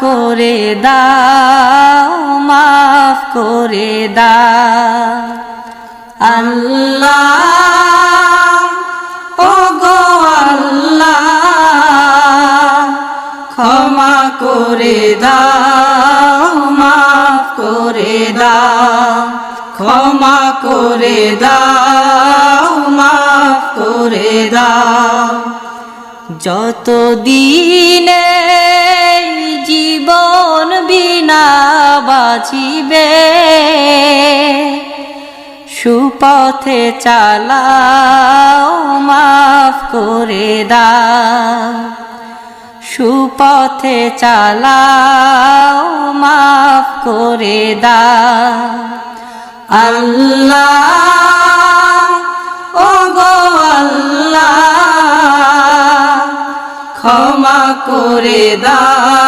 করে দাও, মাফ করে দাও। আল্লাহ ও গো আল্লাহ, ক্ষমা করে দাও, মাফ করে দাও। ক্ষমা করে দাও, মাফ করে দাও। যত দিনে জীবন বিনা বাঁচিবে। সুপথে চালাও, মাফ করে দাও। সুপথে চালাও, মাফ করে দাও। আল্লাহ ও গো আল্লাহ, ক্ষমা করে দাও।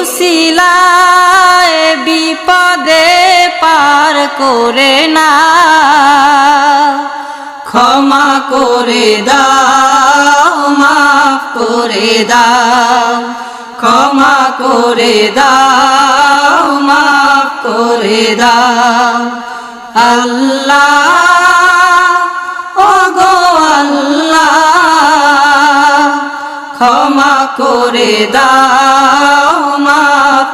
উসিলায় বিপদে পার করে না। ক্ষমা করে দাও, মাফ করে দাও। ক্ষমা করে দাও, মাফ করে দাও। আল্লাহ, ক্ষমা করে দাও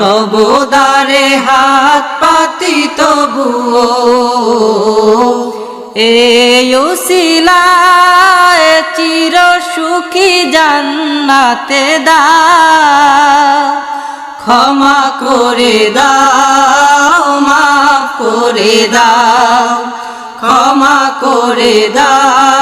তব দারে হাত পাতি তবুও। এই উসিলায় চির সুখী জান্নাতে দা। ক্ষমা করে দাও, মাফ করে দাও, ক্ষমা করে দাও।